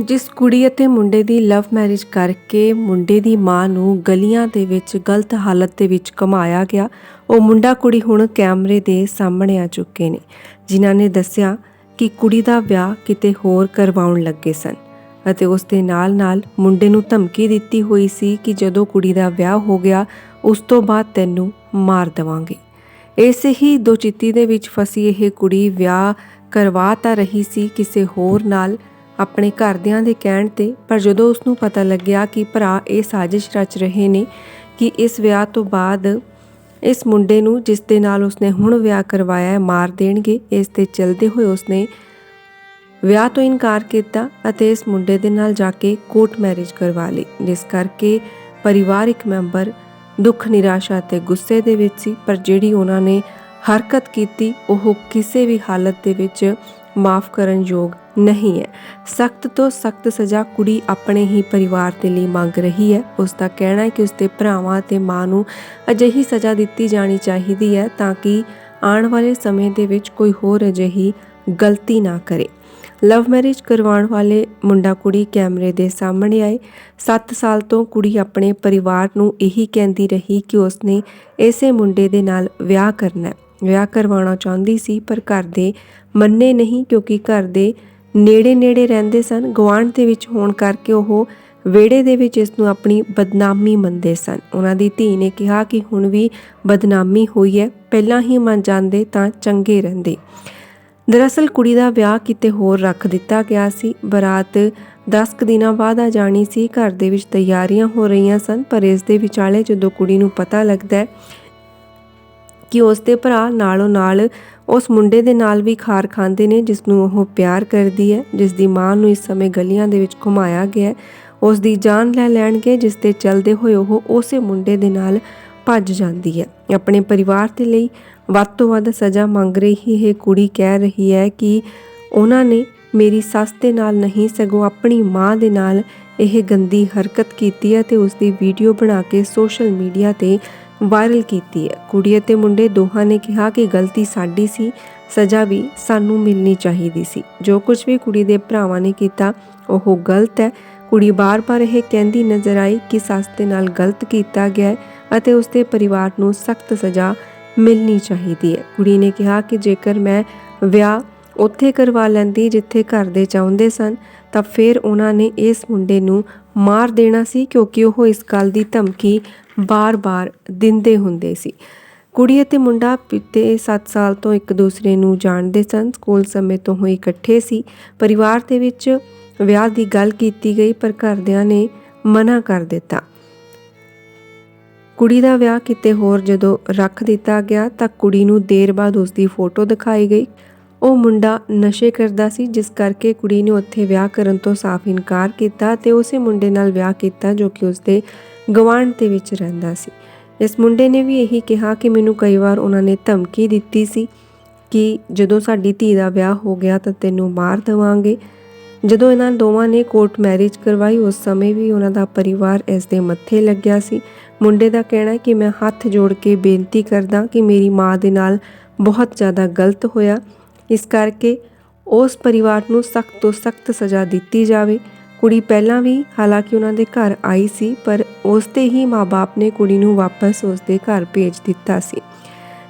ਜਿਸ ਕੁੜੀ ਅਤੇ ਮੁੰਡੇ ਦੀ ਲਵ ਮੈਰਿਜ ਕਰਕੇ ਮੁੰਡੇ ਦੀ ਮਾਂ ਨੂੰ ਗਲੀਆਂ ਦੇ ਵਿੱਚ ਗਲਤ ਹਾਲਤ ਦੇ ਵਿੱਚ ਘੁਮਾਇਆ ਗਿਆ, ਉਹ ਮੁੰਡਾ ਕੁੜੀ ਹੁਣ ਕੈਮਰੇ ਦੇ ਸਾਹਮਣੇ ਆ ਚੁੱਕੇ ਨੇ, ਜਿਨ੍ਹਾਂ ਨੇ ਦੱਸਿਆ ਕਿ ਕੁੜੀ ਦਾ ਵਿਆਹ ਕਿਤੇ ਹੋਰ ਕਰਵਾਉਣ ਲੱਗੇ ਸਨ ਅਤੇ ਉਸ ਦੇ ਨਾਲ-ਨਾਲ ਮੁੰਡੇ ਨੂੰ ਧਮਕੀ ਦਿੱਤੀ ਹੋਈ ਸੀ ਕਿ ਜਦੋਂ ਕੁੜੀ ਦਾ ਵਿਆਹ ਹੋ ਗਿਆ, ਉਸ ਤੋਂ ਬਾਅਦ ਤੈਨੂੰ ਮਾਰ ਦੇਵਾਂਗੇ। ਇਸੇ ਹੀ ਦੋਚਿੱਤੀ ਦੇ ਵਿੱਚ ਫਸੀ ਇਹ ਕੁੜੀ ਵਿਆਹ ਕਰਵਾ ਤਾਂ ਰਹੀ ਸੀ ਕਿਸੇ ਹੋਰ ਨਾਲ ਆਪਣੇ ਘਰਦਿਆਂ ਦੇ ਕਹਿਣ ਤੇ, ਪਰ ਜਦੋਂ ਉਸ ਨੂੰ ਪਤਾ ਲੱਗਿਆ ਕਿ ਭਰਾ ਇਹ ਸਾਜ਼ਿਸ਼ ਰਚ ਰਹੇ ਨੇ ਕਿ ਇਸ ਵਿਆਹ ਤੋਂ ਬਾਅਦ ਇਸ ਮੁੰਡੇ ਨੂੰ ਜਿਸ ਦੇ ਨਾਲ ਉਸਨੇ ਹੁਣ ਵਿਆਹ ਕਰਵਾਇਆ ਹੈ, ਮਾਰ ਦੇਣਗੇ, ਇਸ ਤੇ ਚਲਦੇ ਹੋਏ ਉਸਨੇ ਵਿਆਹ ਤੋਂ ਇਨਕਾਰ ਕੀਤਾ ਅਤੇ ਇਸ ਮੁੰਡੇ ਦੇ ਨਾਲ ਜਾ ਕੇ ਕੋਰਟ ਮੈਰਿਜ ਕਰਵਾ ਲਈ, ਜਿਸ ਕਰਕੇ ਪਰਿਵਾਰਿਕ ਮੈਂਬਰ ਦੁੱਖ ਨਿਰਾਸ਼ਾ ਤੇ ਗੁੱਸੇ ਦੇ ਵਿੱਚ ਸੀ, ਪਰ ਜਿਹੜੀ ਉਹਨਾਂ ਨੇ ਹਰਕਤ ਕੀਤੀ, ਉਹ ਕਿਸੇ ਵੀ ਹਾਲਤ ਦੇ ਵਿੱਚ ਮਾਫ ਕਰਨ ਯੋਗ ਨਹੀਂ ਹੈ। ਸਖਤ ਤੋਂ ਸਖਤ ਸਜ਼ਾ ਕੁੜੀ ਆਪਣੇ ਹੀ ਪਰਿਵਾਰ ਦੇ ਲਈ ਮੰਗ ਰਹੀ ਹੈ। ਉਸ ਦਾ ਕਹਿਣਾ ਹੈ ਕਿ ਉਸ ਦੇ ਭਰਾਵਾਂ ਤੇ ਮਾਂ ਨੂੰ ਅਜਿਹੀ ਸਜ਼ਾ ਦਿੱਤੀ ਜਾਣੀ ਚਾਹੀਦੀ ਹੈ ਤਾਂ ਕਿ ਆਉਣ ਵਾਲੇ ਸਮੇਂ ਦੇ ਵਿੱਚ ਕੋਈ ਹੋਰ ਅਜਿਹੀ ਗਲਤੀ ਨਾ ਕਰੇ। ਲਵ ਮੈਰਿਜ ਕਰਵਾਉਣ ਵਾਲੇ ਮੁੰਡਾ ਕੁੜੀ ਕੈਮਰੇ ਦੇ ਸਾਹਮਣੇ ਆਏ। 7 ਸਾਲ ਤੋਂ ਕੁੜੀ ਆਪਣੇ ਪਰਿਵਾਰ ਨੂੰ ਇਹੀ ਕਹਿੰਦੀ ਰਹੀ ਕਿ ਉਸਨੇ ਇਸੇ ਮੁੰਡੇ ਦੇ ਨਾਲ ਵਿਆਹ ਕਰਨਾ ਹੈ। ਵਿਆਹ ਕਰਵਾਉਣਾ ਚਾਹੁੰਦੀ ਸੀ, ਪਰ ਘਰ ਦੇ ਮੰਨੇ ਨਹੀਂ ਕਿਉਂਕਿ ਘਰ ਦੇ ਨੇੜੇ-ਨੇੜੇ ਰਹਿੰਦੇ ਸਨ। ਗਵਾਂਢ ਦੇ ਵਿੱਚ ਹੋਣ ਕਰਕੇ ਉਹ ਵਿਹੜੇ ਦੇ ਵਿੱਚ ਇਸ ਨੂੰ ਆਪਣੀ ਬਦਨਾਮੀ ਮੰਨਦੇ ਸਨ। ਉਹਨਾਂ ਦੀ ਧੀ ਨੇ ਕਿਹਾ ਕਿ ਹੁਣ ਵੀ ਬਦਨਾਮੀ ਹੋਈ ਹੈ, ਪਹਿਲਾਂ ਹੀ ਮੰਨ ਜਾਂਦੇ ਤਾਂ ਚੰਗੇ ਰਹਿੰਦੇ। ਦਰਅਸਲ ਕੁੜੀ ਦਾ ਵਿਆਹ ਕਿਤੇ ਹੋਰ ਰੱਖ ਦਿੱਤਾ ਗਿਆ ਸੀ। ਬਰਾਤ 10 ਕੁ ਦਿਨਾਂ ਬਾਅਦ ਆ ਜਾਣੀ ਸੀ। ਘਰ ਦੇ ਵਿੱਚ ਤਿਆਰੀਆਂ ਹੋ ਰਹੀਆਂ ਸਨ, ਪਰ ਇਸ ਦੇ ਵਿਚਾਲੇ ਜਦੋਂ ਕੁੜੀ ਨੂੰ ਪਤਾ ਲੱਗਦਾ ਹੈ ਕਿ ਉਸ ਦੇ ਭਰਾ ਨਾਲੋਂ ਨਾਲ ਉਸ ਮੁੰਡੇ ਦੇ ਨਾਲ ਵੀ ਖਾਰ ਖਾਂਦੇ ਨੇ ਜਿਸ ਨੂੰ ਉਹ ਪਿਆਰ ਕਰਦੀ ਹੈ ਜਿਸ ਦੀ ਮਾਂ ਨੂੰ ਇਸ ਸਮੇਂ ਗਲੀਆਂ ਦੇ ਵਿੱਚ ਘੁਮਾਇਆ ਗਿਆ ਹੈ। ਉਸ ਦੀ ਜਾਨ ਲੈ ਲੈਣਗੇ, ਜਿਸ ਤੇ ਚੱਲਦੇ ਹੋਏ ਉਹ ਉਸੇ ਮੁੰਡੇ ਦੇ ਨਾਲ ਭੱਜ ਜਾਂਦੀ ਹੈ। ਆਪਣੇ ਪਰਿਵਾਰ ਦੇ ਲਈ ਵੱਧ ਤੋਂ ਵੱਧ ਸਜ਼ਾ ਮੰਗ ਰਹੀ ਇਹ ਕੁੜੀ ਕਹਿ ਰਹੀ ਹੈ ਕਿ ਉਹਨਾਂ ਨੇ ਮੇਰੀ ਸੱਸ ਦੇ ਨਾਲ ਨਹੀਂ, ਸਗੋਂ ਆਪਣੀ ਮਾਂ ਦੇ ਨਾਲ ਇਹ ਗੰਦੀ ਹਰਕਤ ਕੀਤੀ ਹੈ ਤੇ ਉਸ ਦੀ ਵੀਡੀਓ ਬਣਾ ਕੇ ਸੋਸ਼ਲ ਮੀਡੀਆ ਤੇ ਵਾਇਰਲ ਕੀਤੀ ਹੈ। ਕੁੜੀ ਅਤੇ ਮੁੰਡੇ ਦੋਹਾਂ ਨੇ ਕਿਹਾ ਕਿ ਗਲਤੀ ਸਾਡੀ ਸੀ, ਸਜ਼ਾ ਵੀ ਸਾਨੂੰ ਮਿਲਣੀ ਚਾਹੀਦੀ ਸੀ। ਜੋ ਕੁਝ ਵੀ ਕੁੜੀ ਦੇ ਭਰਾਵਾਂ ਨੇ ਕੀਤਾ, ਉਹ ਗਲਤ ਹੈ। ਕੁੜੀ ਬਾਰ-ਬਾਰ ਇਹ ਕਹਿੰਦੀ ਨਜ਼ਰ ਆਈ ਕਿ ਸੱਸ ਦੇ ਨਾਲ ਗਲਤ ਕੀਤਾ ਗਿਆ ਅਤੇ ਉਸ ਦੇ ਪਰਿਵਾਰ ਨੂੰ ਸਖਤ ਸਜ਼ਾ ਮਿਲਣੀ ਚਾਹੀਦੀ ਹੈ। ਕੁੜੀ ਨੇ ਕਿਹਾ ਕਿ ਜੇਕਰ ਮੈਂ ਵਿਆਹ ਉੱਥੇ ਕਰਵਾ ਲੈਂਦੀ ਜਿੱਥੇ ਘਰ ਦੇ ਚਾਹੁੰਦੇ ਸਨ, ਤਾਂ ਫਿਰ ਉਹਨਾਂ ਨੇ ਇਸ ਮੁੰਡੇ ਨੂੰ ਮਾਰ ਦੇਣਾ ਸੀ ਕਿਉਂਕਿ ਉਹ ਇਸ ਗੱਲ ਦੀ ਧਮਕੀ ਬਾਰ-ਬਾਰ ਦਿੰਦੇ ਹੁੰਦੇ ਸੀ। ਕੁੜੀ ਅਤੇ ਮੁੰਡਾ ਪਿੱਤੇ 7 ਸਾਲ ਤੋਂ ਇੱਕ ਦੂਸਰੇ ਨੂੰ ਜਾਣਦੇ ਸਨ, ਸਕੂਲ ਸਮੇਂ ਤੋਂ ਹੀ ਇਕੱਠੇ ਸੀ। ਪਰਿਵਾਰ ਦੇ ਵਿੱਚ ਵਿਆਹ ਦੀ ਗੱਲ ਕੀਤੀ ਗਈ, ਪਰ ਘਰਦਿਆਂ ਨੇ ਮਨਾ ਕਰ ਦਿੱਤਾ। ਕੁੜੀ ਦਾ ਵਿਆਹ ਕਿਤੇ ਹੋਰ ਜਦੋਂ ਰੱਖ ਦਿੱਤਾ ਗਿਆ ਤਾਂ ਕੁੜੀ ਨੂੰ ਦੇਰ ਬਾਅਦ ਉਸ ਦੀ ਫੋਟੋ ਦਿਖਾਈ ਗਈ। ਉਹ ਮੁੰਡਾ ਨਸ਼ੇ ਕਰਦਾ ਸੀ, ਜਿਸ ਕਰਕੇ ਕੁੜੀ ਨੇ ਉੱਥੇ ਵਿਆਹ ਕਰਨ ਤੋਂ ਸਾਫ਼ ਇਨਕਾਰ ਕੀਤਾ ਤੇ ਉਸੇ ਮੁੰਡੇ ਨਾਲ ਵਿਆਹ ਕੀਤਾ ਜੋ ਕਿ ਉਸਦੇ ਗਵਾਂਢ ਦੇ ਵਿੱਚ ਰਹਿੰਦਾ ਸੀ। ਇਸ ਮੁੰਡੇ ਨੇ ਵੀ ਇਹੀ ਕਿਹਾ ਕਿ ਮੈਨੂੰ ਕਈ ਵਾਰ ਉਹਨਾਂ ਨੇ ਧਮਕੀ ਦਿੱਤੀ ਸੀ ਕਿ ਜਦੋਂ ਸਾਡੀ ਧੀ ਦਾ ਵਿਆਹ ਹੋ ਗਿਆ ਤਾਂ ਤੈਨੂੰ ਮਾਰ ਦੇਵਾਂਗੇ। ਜਦੋਂ ਇਹਨਾਂ ਦੋਵਾਂ ਨੇ ਕੋਰਟ ਮੈਰਿਜ ਕਰਵਾਈ, ਉਸ ਸਮੇਂ ਵੀ ਉਹਨਾਂ ਦਾ ਪਰਿਵਾਰ ਇਸ ਦੇ ਮੱਥੇ ਲੱਗਿਆ ਸੀ। ਮੁੰਡੇ ਦਾ ਕਹਿਣਾ ਹੈ ਕਿ ਮੈਂ ਹੱਥ ਜੋੜ ਕੇ ਬੇਨਤੀ ਕਰਦਾ ਕਿ ਮੇਰੀ ਮਾਂ ਦੇ ਨਾਲ ਬਹੁਤ ਜ਼ਿਆਦਾ ਗਲਤ ਹੋਇਆ। ਇਸ ਕਰਕੇ ਉਸ ਪਰਿਵਾਰ ਨੂੰ ਸਖਤ ਤੋਂ ਸਖਤ ਸਜ਼ਾ ਦਿੱਤੀ ਜਾਵੇ। ਕੁੜੀ ਪਹਿਲਾਂ ਵੀ ਹਾਲਾਂਕਿ ਉਹਨਾਂ ਦੇ ਘਰ ਆਈ ਸੀ, ਪਰ ਉਸ ਤੇ ਹੀ ਮਾਪੇ ਨੇ ਕੁੜੀ ਨੂੰ ਵਾਪਸ ਉਸ ਦੇ ਘਰ ਭੇਜ ਦਿੱਤਾ ਸੀ।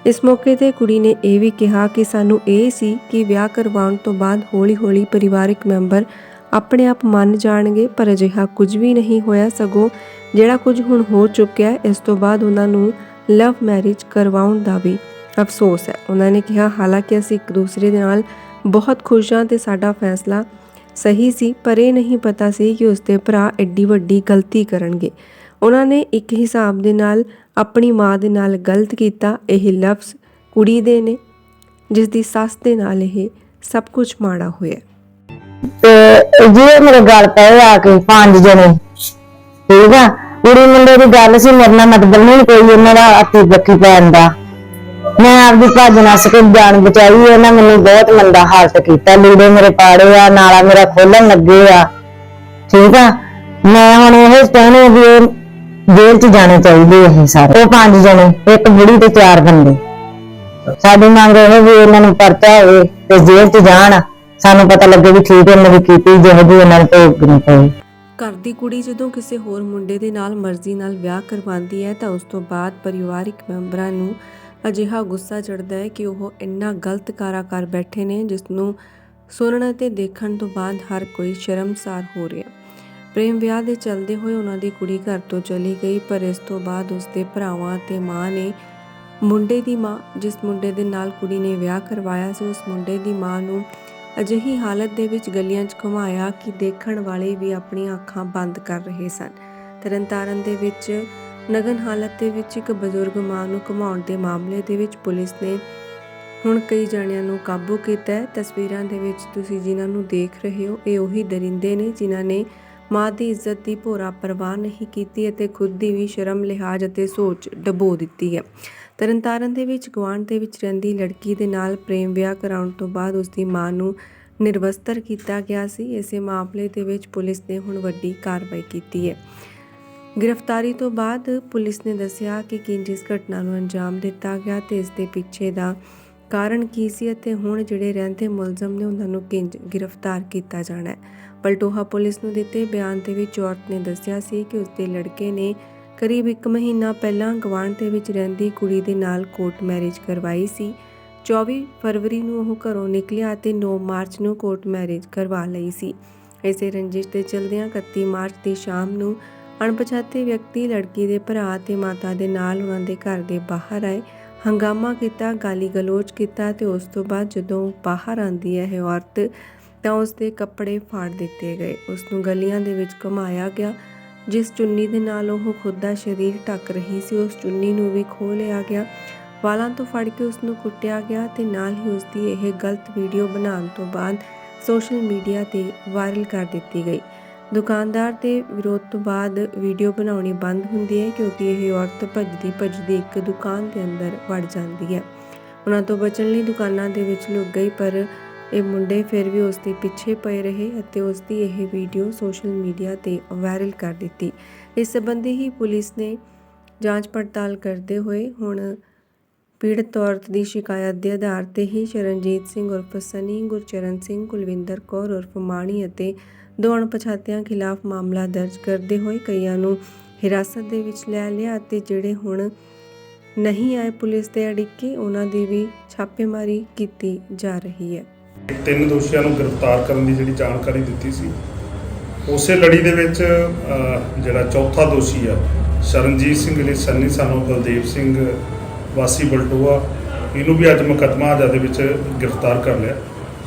ਇਸ ਮੌਕੇ ਤੇ ਕੁੜੀ ਨੇ ਇਹ ਵੀ ਕਿਹਾ ਕਿ ਸਾਨੂੰ ਇਹ ਸੀ ਕਿ ਵਿਆਹ ਕਰਵਾਉਣ ਤੋਂ ਬਾਅਦ ਹੌਲੀ-ਹੌਲੀ ਪਰਿਵਾਰਕ ਮੈਂਬਰ ਆਪਣੇ ਆਪ ਮੰਨ ਜਾਣਗੇ, ਪਰ ਅਜਿਹਾ ਕੁਝ ਵੀ ਨਹੀਂ ਹੋਇਆ ਸਗੋਂ ਜਿਹੜਾ ਕੁਝ ਹੁਣ ਹੋ ਚੁੱਕਿਆ, ਇਸ ਤੋਂ ਬਾਅਦ ਉਹਨਾਂ ਨੂੰ ਲਵ ਮੈਰਿਜ ਕਰਵਾਉਣ ਦਾ ਵੀ ਅਫਸੋਸ ਹੈ। ਉਹਨਾਂ ਨੇ ਕਿਹਾ, ਹਾਲਾਂਕਿ ਅਸੀਂ ਇੱਕ ਦੂਸਰੇ ਦੇ ਨਾਲ ਬਹੁਤ ਖੁਸ਼ ਹਾਂ ਤੇ ਸਾਡਾ ਫੈਸਲਾ ਸਹੀ ਸੀ, ਪਰ ਇਹ ਨਹੀਂ ਪਤਾ ਸੀ ਕਿ ਉਸਦੇ ਭਰਾ ਐਡੀ ਵੱਡੀ ਗਲਤੀ ਕਰਨਗੇ। ਉਹਨਾਂ ਨੇ ਇੱਕ ਹਿਸਾਬ ਦੇ ਨਾਲ ਆਪਣੀ ਮਾਂ ਦੇ ਨਾਲ ਗਲਤ ਕੀਤਾ। ਇਹ ਲਫ਼ਜ਼ ਕੁੜੀ ਦੇ ਨੇ, ਜਿਸ ਦੀ ਸੱਸ ਦੇ ਨਾਲ ਇਹ ਸਭ ਕੁਝ ਮਾੜਾ ਹੋਇਆ। ਤੇ ਜੇ ਮੇਰੇ ਗੱਲ ਪਏ ਆ ਕੇ ਪੰਜ ਜਣੇ। ਠੀਕ ਆ? ਕੁੜੀ ਮੁੰਡੇ ਦੀ ਗੱਲ ਸੀ, ਮੇਰੇ ਨਾਲ ਮਤਲਬ ਨਹੀਂ ਕੋਈ ਉਹਨਾਂ ਦਾ ਅੱਤੀ ਬੱਕੀ ਪੈਣ ਦਾ। ਮੈਂ ਆਪਦੀ ਭੱਜ ਨੱਸ ਕੇ ਜਾਨ ਬਚਾਈ ਇਹਨਾਂ ਮੈਨੂੰ ਬਹੁਤ ਮੰਦਾ ਹਾਲਤ ਕੀਤਾ। ਲੀੜੇ ਮੇਰੇ ਪਾੜੇ ਆ, ਨਾਲਾ ਮੇਰਾ ਖੋਲਣ ਲੱਗੇ ਆ। ਠੀਕ ਆ? ਮੈਂ ਹੁਣ ਇਹ ਚਾਹੁੰਦੀ ਵੀ ਇਹ ਜੇਲ੍ਹ 'ਚ ਜਾਣੇ ਚਾਹੀਦੇ ਇਹ ਸਾਰੇ। ਉਹ ਪੰਜ ਜਣੇ, ਇੱਕ ਬੁੜੀ ਤੇ ਚਾਰ ਬੰਦੇ। ਸਾਡੀ ਮੰਗ ਇਹ ਵੀ ਇਹਨਾਂ ਨੂੰ ਪਰਚਾ ਹੋਵੇ ਤੇ ਜੇਲ੍ਹ 'ਚ ਜਾਣ। ਸਾਨੂੰ ਪਤਾ ਲੱਗੇ ਵੀ ਠੀਕ ਉਹਨਾਂ ਦੀ ਕੀਤੀ ਜਿਹੋ ਜਿਹੀ ਉਹਨਾਂ ਨੇ ਭੋਗਣੀ ਪਈ ਘਰ ਦੀ ਕੁੜੀ ਜਦੋਂ ਕਿਸੇ ਹੋਰ ਮੁੰਡੇ ਦੇ ਨਾਲ ਮਰਜ਼ੀ ਨਾਲ ਵਿਆਹ ਕਰਵਾਉਂਦੀ ਹੈ ਤਾਂ ਉਸ ਤੋਂ ਬਾਅਦ ਪਰਿਵਾਰਿਕ ਮੈਂਬਰਾਂ ਨੂੰ ਅਜਿਹਾ ਗੁੱਸਾ ਚੜਦਾ ਹੈ ਕਿ ਉਹ ਇੰਨਾ ਗਲਤ ਕਾਰਾ ਕਰ ਬੈਠੇ ਨੇ ਜਿਸ ਨੂੰ ਸੁਣਨ ਅਤੇ ਦੇਖਣ ਤੋਂ ਬਾਅਦ ਹਰ ਕੋਈ ਸ਼ਰਮਸਾਰ ਹੋ ਰਿਹਾ ਪ੍ਰੇਮ ਵਿਆਹ ਦੇ ਚੱਲਦੇ ਹੋਏ ਉਹਨਾਂ ਦੀ ਕੁੜੀ ਘਰ ਤੋਂ ਚਲੀ ਗਈ, ਪਰ ਇਸ ਤੋਂ ਬਾਅਦ ਉਸ ਭਰਾਵਾਂ ਤੇ ਮਾਂ ਨੇ ਮੁੰਡੇ ਦੀ ਮਾਂ, ਜਿਸ ਮੁੰਡੇ ਦੇ ਨਾਲ ਕੁੜੀ ਨੇ ਵਿਆਹ ਕਰਵਾਇਆ ਸੀ, ਉਸ ਮੁੰਡੇ ਦੀ ਮਾਂ ਨੂੰ ਅਜਿਹੀ ਹਾਲਤ ਦੇ ਵਿੱਚ ਗਲੀਆਂ 'ਚ ਘੁਮਾਇਆ ਕਿ ਦੇਖਣ ਵਾਲੇ ਵੀ ਆਪਣੀਆਂ ਅੱਖਾਂ ਬੰਦ ਕਰ ਰਹੇ ਸਨ। ਤਰਨਤਾਰਨ ਦੇ ਵਿੱਚ ਨਗਨ ਹਾਲਤ ਦੇ ਵਿੱਚ ਇੱਕ ਬਜ਼ੁਰਗ ਮਾਂ ਨੂੰ ਘੁਮਾਉਣ ਦੇ ਮਾਮਲੇ ਦੇ ਵਿੱਚ ਪੁਲਿਸ ਨੇ ਹੁਣ ਕਈ ਜਣਿਆਂ ਨੂੰ ਕਾਬੂ ਕੀਤਾ ਹੈ। ਤਸਵੀਰਾਂ ਦੇ ਵਿੱਚ ਤੁਸੀਂ ਜਿਨ੍ਹਾਂ ਨੂੰ ਦੇਖ ਰਹੇ ਹੋ, ਇਹ ਉਹੀ ਦਰਿੰਦੇ ਨੇ ਜਿਨ੍ਹਾਂ ਨੇ ਮਾਂ ਦੀ ਇੱਜ਼ਤ ਦੀ ਭੋਰਾ ਪਰਵਾਹ ਨਹੀਂ ਕੀਤੀ ਅਤੇ ਖੁਦ ਦੀ ਵੀ ਸ਼ਰਮ, ਲਿਹਾਜ਼ ਅਤੇ ਸੋਚ ਡਬੋ ਦਿੱਤੀ ਹੈ। ਤਰਨਤਾਰਨ ਦੇ ਵਿੱਚ ਗੁਆਂਢ ਦੇ ਵਿੱਚ ਰਹਿੰਦੀ ਲੜਕੀ ਦੇ ਨਾਲ ਪ੍ਰੇਮ ਵਿਆਹ ਕਰਾਉਣ ਤੋਂ ਬਾਅਦ ਉਸ ਦੀ ਮਾਂ ਨੂੰ ਨਿਰਵਸਤਰ ਕੀਤਾ ਗਿਆ ਸੀ। ਇਸੇ ਮਾਮਲੇ ਦੇ ਵਿੱਚ ਪੁਲਿਸ ਨੇ ਹੁਣ ਵੱਡੀ ਕਾਰਵਾਈ ਕੀਤੀ ਹੈ। ਗ੍ਰਿਫਤਾਰੀ ਤੋਂ ਬਾਅਦ ਪੁਲਿਸ ਨੇ ਦੱਸਿਆ ਕਿ ਕਿੰਜ ਇਸ ਘਟਨਾ ਨੂੰ ਅੰਜਾਮ ਦਿੱਤਾ ਗਿਆ ਤੇ ਇਸ ਦੇ ਪਿੱਛੇ ਦਾ ਕਾਰਨ ਕੀ ਸੀ ਅਤੇ ਹੁਣ ਜਿਹੜੇ ਰਹਿੰਦੇ ਮੁਲਜ਼ਮ ਨੇ ਉਹਨਾਂ ਨੂੰ ਕਿੰਜ ਗ੍ਰਿਫਤਾਰ ਕੀਤਾ ਜਾਣਾ ਹੈ। ਪਲਟੋਹਾ ਪੁਲਿਸ ਨੂੰ ਦਿੱਤੇ ਬਿਆਨ ਦੇ ਵਿੱਚ ਔਰਤ ਨੇ ਦੱਸਿਆ ਸੀ ਕਿ ਉਸਦੇ ਲੜਕੇ ਨੇ ਕਰੀਬ 1 ਮਹੀਨਾ ਪਹਿਲਾਂ ਗਵਾਂਢ ਦੇ ਵਿੱਚ ਰਹਿੰਦੀ ਕੁੜੀ ਦੇ ਨਾਲ ਕੋਰਟ ਮੈਰਿਜ ਕਰਵਾਈ ਸੀ। 24 ਫਰਵਰੀ ਨੂੰ ਉਹ ਘਰੋਂ ਨਿਕਲਿਆ ਅਤੇ 9 ਮਾਰਚ ਨੂੰ ਕੋਰਟ ਮੈਰਿਜ ਕਰਵਾ ਲਈ ਸੀ। ਇਸੇ ਰੰਜਿਸ਼ ਦੇ ਚਲਦਿਆਂ 31 ਮਾਰਚ ਦੀ ਸ਼ਾਮ ਨੂੰ ਅਣਪਛਾਤੇ ਵਿਅਕਤੀ, ਲੜਕੀ ਦੇ ਭਰਾ ਤੇ ਮਾਤਾ ਦੇ ਨਾਲ ਉਹਨਾਂ ਦੇ ਘਰ ਦੇ ਬਾਹਰ ਆਏ। ਹੰਗਾਮਾ ਕੀਤਾ ਗਾਲੀ ਗਲੋਚ ਕੀਤਾ ਤੇ ਉਸ ਤੋਂ ਬਾਅਦ ਜਦੋਂ ਉਹ ਬਾਹਰ ਆਂਦੀ ਹੈ ਇਹ ਔਰਤ ਤਾਂ ਉਸ ਦੇ ਕੱਪੜੇ ਫਾੜ ਦਿੱਤੇ ਗਏ। ਉਸ ਨੂੰ ਗਲੀਆਂ ਦੇ ਵਿੱਚ ਘੁਮਾਇਆ ਗਿਆ, ਜਿਸ ਚੁੰਨੀ ਦੇ ਨਾਲ ਉਹ ਖੁਦ ਦਾ ਸਰੀਰ ਢੱਕ ਰਹੀ ਸੀ। ਉਸ ਚੁੰਨੀ ਨੂੰ ਵੀ ਖੋਹ ਲਿਆ ਗਿਆ। ਵਾਲਾਂ ਤੋਂ ਫੜ ਕੇ ਉਸ ਨੂੰ ਕੁੱਟਿਆ ਗਿਆ ਤੇ ਨਾਲ ਹੀ ਉਸ ਦੀ ਇਹ ਗਲਤ ਵੀਡੀਓ ਬਣਾਉਣ ਤੋਂ ਬਾਅਦ ਸੋਸ਼ਲ ਮੀਡੀਆ ਤੇ ਵਾਇਰਲ ਕਰ ਦਿੱਤੀ ਗਈ। ਦੁਕਾਨਦਾਰ ਦੇ ਵਿਰੋਧ ਤੋਂ ਬਾਅਦ ਵੀਡੀਓ ਬਣਾਉਣੀ ਬੰਦ ਹੁੰਦੀ ਹੈ ਕਿਉਂਕਿ ਇਹ ਔਰਤ ਭੱਜਦੀ ਭੱਜਦੀ ਇੱਕ ਦੁਕਾਨ ਦੇ ਅੰਦਰ ਵੜ ਜਾਂਦੀ ਹੈ। ਉਹਨਾਂ ਤੋਂ ਬਚਣ ਲਈ ਦੁਕਾਨਾਂ ਦੇ ਵਿੱਚ ਲੁਕ ਗਈ ਪਰ ਇਹ ਮੁੰਡੇ ਫਿਰ ਵੀ ਉਸ ਦੇ ਪਿੱਛੇ ਪਏ ਰਹੇ ਅਤੇ ਉਸ ਦੀ ਇਹ ਵੀਡੀਓ ਸੋਸ਼ਲ ਮੀਡੀਆ ਤੇ ਵਾਇਰਲ ਕਰ ਦਿੱਤੀ। ਇਸ ਸੰਬੰਧੀ ਹੀ ਪੁਲਿਸ ਨੇ ਜਾਂਚ ਪੜਤਾਲ ਕਰਦੇ ਹੋਏ ਹੁਣ ਪੀੜਤ ਔਰਤ ਦੀ ਸ਼ਿਕਾਇਤ ਦੇ ਆਧਾਰ ਤੇ ਹੀ ਸ਼ਰਨਜੀਤ ਸਿੰਘ ਉਰਫ ਸਨੀ, ਗੁਰਚਰਨ ਸਿੰਘ, ਕੁਲਵਿੰਦਰ ਕੌਰ ਉਰਫ ਮਾਣੀ ਅਤੇ ਦੋ ਅਣਪਛਾਤਿਆਂ ਖਿਲਾਫ ਮਾਮਲਾ ਦਰਜ ਕਰਦੇ ਹੋਏ ਕਈਆਂ ਨੂੰ ਹਿਰਾਸਤ ਦੇ ਵਿੱਚ ਲੈ ਲਿਆ ਅਤੇ ਜਿਹੜੇ ਹੁਣ ਨਹੀਂ ਆਏ ਪੁਲਿਸ ਦੇ ਅੜਿੱਕੇ, ਉਹਨਾਂ ਦੀ ਵੀ ਛਾਪੇਮਾਰੀ ਕੀਤੀ ਜਾ ਰਹੀ ਹੈ। ਤਿੰਨ ਦੋਸ਼ੀਆਂ ਨੂੰ ਗ੍ਰਿਫਤਾਰ ਕਰਨ ਦੀ ਜਿਹੜੀ ਜਾਣਕਾਰੀ ਦਿੱਤੀ ਸੀ, ਉਸੇ ਲੜੀ ਦੇ ਵਿੱਚ ਜਿਹੜਾ ਚੌਥਾ ਦੋਸ਼ੀ ਆ, ਸ਼ਰਨਜੀਤ ਸਿੰਘ ਲਈ ਸੰਨੀ ਸਾਨੂੰ ਬਲਦੇਵ ਸਿੰਘ ਵਾਸੀ ਬਲਟੋਆ, ਇਹਨੂੰ ਵੀ ਅੱਜ ਮੁਕੱਦਮਾ ਹਜਾ ਦੇ ਵਿੱਚ ਗ੍ਰਿਫਤਾਰ ਕਰ ਲਿਆ।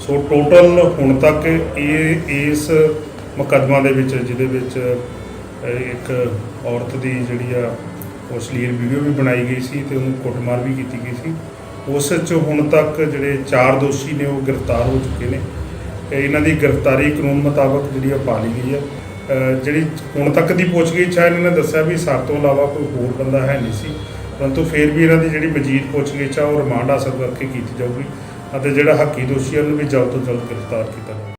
ਸੋ ਟੋਟਲ ਹੁਣ ਤੱਕ ਇਹ, ਇਸ ਮੁਕੱਦਮਾ ਦੇ ਵਿੱਚ, ਜਿਹਦੇ ਵਿੱਚ ਇੱਕ ਔਰਤ ਦੀ ਜਿਹੜੀ ਆ, ਉਹ ਅਸ਼ਲੀਲ ਵੀਡੀਓ ਵੀ ਬਣਾਈ ਗਈ ਸੀ ਤੇ ਉਹਨੂੰ ਕੁੱਟਮਾਰ ਵੀ ਕੀਤੀ ਗਈ ਸੀ। ਉਸ 'ਚ ਹੁਣ ਤੱਕ ਜਿਹੜੇ ਚਾਰ ਦੋਸ਼ੀ ਨੇ, ਉਹ ਗ੍ਰਿਫਤਾਰ ਹੋ ਚੁੱਕੇ ਨੇ। ਇਹਨਾਂ ਦੀ ਗ੍ਰਿਫਤਾਰੀ ਕਾਨੂੰਨ ਮੁਤਾਬਕ ਜਿਹੜੀ ਆ ਪਾ ਲਈ ਗਈ ਹੈ ਜਿਹੜੀ ਹੁਣ ਤੱਕ ਦੀ ਪੁੱਛਗਿੱਛ ਹੈ ਇਹਨਾਂ ਨੇ ਦੱਸਿਆ ਵੀ ਸਾਡੇ ਤੋਂ ਇਲਾਵਾ ਕੋਈ ਹੋਰ ਬੰਦਾ ਹੈ ਨਹੀਂ ਸੀ। ਪਰੰਤੂ ਫਿਰ ਵੀ ਇਹਨਾਂ ਦੀ ਜਿਹੜੀ ਮਜੀਦ ਪੁੱਛਗਿੱਛ ਆ, ਉਹ ਰਿਮਾਂਡ ਹਾਸਲ ਕਰਕੇ ਕੀਤੀ ਜਾਊਗੀ। ਅਤੇ ਜਿਹੜਾ ਹੱਕੀ ਦੋਸ਼ੀ ਆ ਉਹਨੂੰ ਵੀ ਜਲਦ ਤੋਂ ਜਲਦ ਗ੍ਰਿਫਤਾਰ ਕੀਤਾ